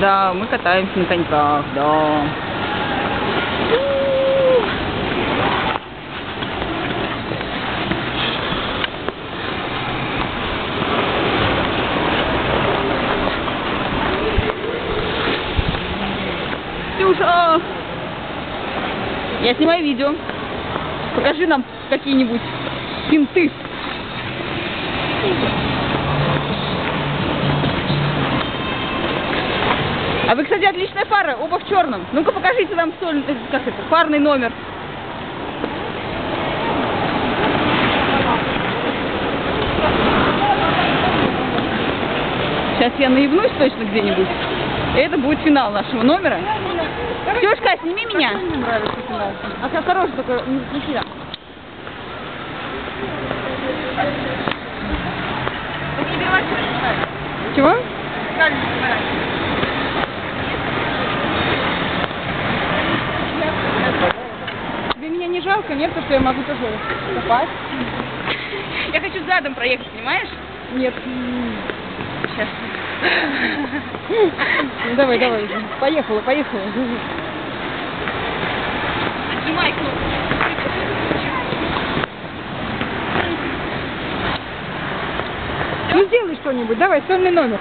Да, мы катаемся на коньках, да. Ксюша! Я снимаю видео. Покажи нам какие-нибудь финты. А вы, кстати, отличная пара, оба в черном. Ну-ка покажите нам соль, э, как это, парный номер. Сейчас я наебнусь точно где-нибудь. Это будет финал нашего номера. Ксюшка, сними меня. Мне нравится финал. А осторожно, только не не сюда. Чего? Тебе меня не жалко, нет, потому что я могу тоже упасть? Я хочу задом проехать, понимаешь? Нет. Сейчас. Ну давай, давай. Поехала, поехала. Снимай кнопку. Ну сделай что-нибудь, давай, сольный номер.